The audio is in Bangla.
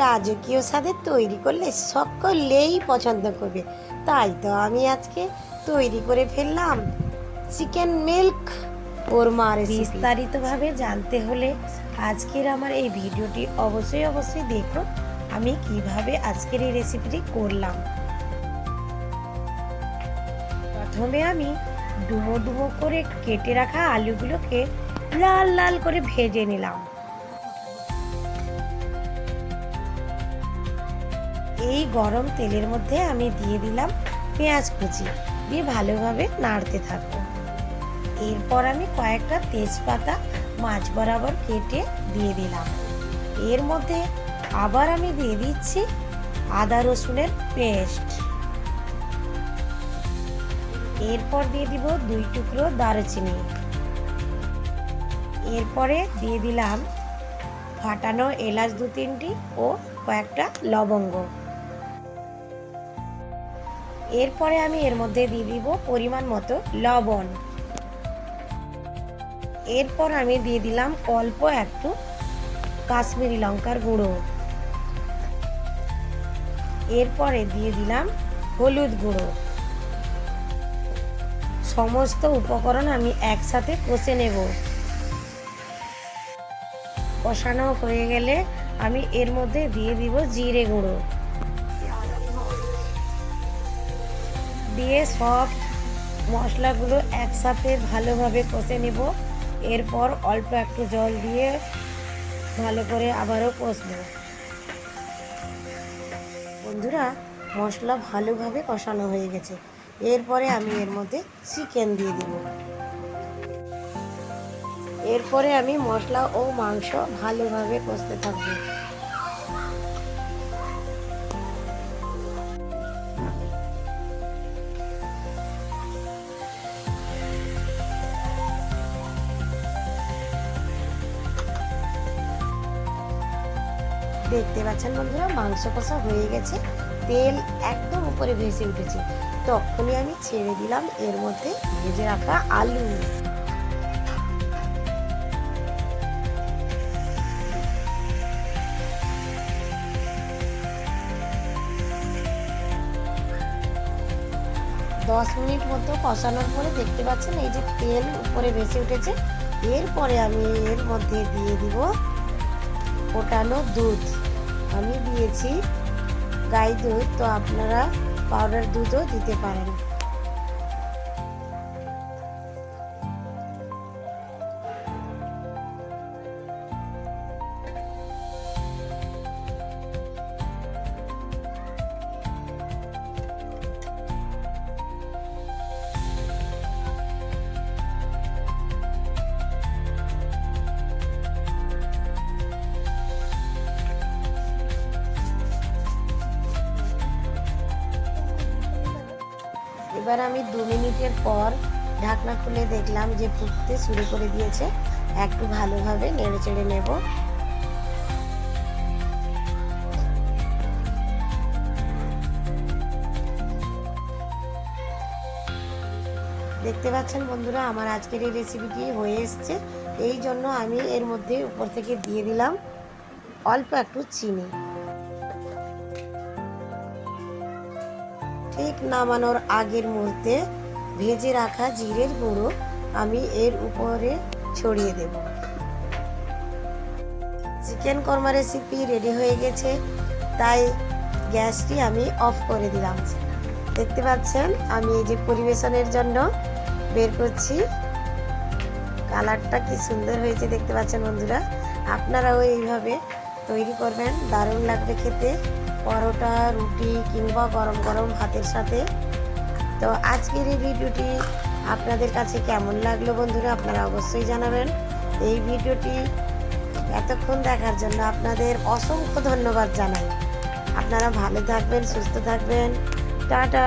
রাজকীয় স্বাদে তৈরি করলে সকলেই পছন্দ করবে। তাই তো আমি আজকে তৈরি করে ফেললাম চিকেন মিল্ক কোরমা বিস্তারিতভাবে জানতে হলে আজকের আমার এই ভিডিওটি অবশ্যই অবশ্যই দেখুন আমি কীভাবে আজকের এই রেসিপিটি করলাম। প্রথমে আমি ডুমো ডুমো করে কেটে রাখা আলুগুলোকে লাল লাল করে ভেজে নিলাম। এই গরম তেলের মধ্যে আমি দিয়ে দিলাম পেঁয়াজ কুচি। দিয়ে ভালোভাবে নাড়তে থাকব। এরপর আমি কয়েকটা তেজপাতা মাছ বরাবর কেটে দিয়ে দিলাম। এর মধ্যে আবার আমি দিয়ে দিচ্ছি আদা রসুনের পেস্ট। এরপর দিয়ে দিব দুই টুকরো দারুচিনি। এরপরে দিয়ে দিলাম ফাটানো এলাচ দু তিনটি ও কয়েকটা লবঙ্গ। এরপরে আমি এর মধ্যে দিয়ে দিব পরিমাণ মতো লবণ। এরপর আমি দিয়ে দিলাম অল্প একটু কাশ্মীরি লঙ্কার গুঁড়ো। এরপরে দিয়ে দিলাম হলুদ গুঁড়ো। সমস্ত উপকরণ আমি একসাথে কষে নেব। কষানো হয়ে গেলে আমি এর মধ্যে দিয়ে দিব জিরে গুঁড়ো। দিয়ে সব মশলাগুলো একসাথে ভালোভাবে কষে নেব। এরপর অল্প একটু জল দিয়ে ভালো করে আবারও কষবো। বন্ধুরা, মশলা ভালোভাবে কষানো হয়ে গেছে। এরপরে আমি এর মধ্যে চিকেন দিয়ে দিব। এরপরে আমি মশলা ও মাংস ভালোভাবে কষতে থাকব। দেখতে পাচ্ছেন বন্ধুরা, মাংস কষা হয়ে গেছে, তেল একদম উপরে ভেসে উঠেছে। তখনই আমি ছেড়ে দিলাম এর মধ্যে ভেজে রাখা আলু। দশ মিনিট মতো কষানোর পরে দেখতে পাচ্ছেন এই যে তেল উপরে ভেসে উঠেছে। এরপরে আমি এর মধ্যে দিয়ে দিব ফোটানো দুধ। আমি দিয়েছি গাই দুধ তো আপনারা পাউডার দুধও দিতে পারেন। এবার আমি দু মিনিটের পর ঢাকনা খুলে দেখলাম যে ফুটতে শুরু করে দিয়েছে। একটু ভালোভাবে নেড়ে চেড়ে নেব। দেখতে পাচ্ছেন বন্ধুরা, আমার আজকের এই রেসিপিটি হয়ে এসছে। এই জন্য আমি এর মধ্যে উপর থেকে দিয়ে দিলাম অল্প একটু চিনি। ঠিক নামানোর আগের মুহূর্তে ভেজে রাখা জিরের গুঁড়ো আমি এর উপরে ছড়িয়ে দেব। চিকেন কর্মা রেসিপি রেডি হয়ে গেছে, তাই গ্যাসটি আমি অফ করে দিলাম। দেখতে পাচ্ছেন, আমি এই যে পরিবেশনের জন্য বের করছি। কালারটা কি সুন্দর হয়েছে, দেখতে পাচ্ছেন বন্ধুরা। আপনারাও এইভাবে তৈরি করবেন, দারুণ লাগবে খেতে। পরোটা, রুটি কিংবা গরম গরম ভাতের সাথে। তো আজকের এই ভিডিওটি আপনাদের কাছে কেমন লাগল বন্ধুরা, আপনারা অবশ্যই জানাবেন। এই ভিডিওটি এতক্ষণ দেখার জন্য আপনাদের অসংখ্য ধন্যবাদ জানাই। আপনারা ভালো থাকবেন, সুস্থ থাকবেন। টাটা।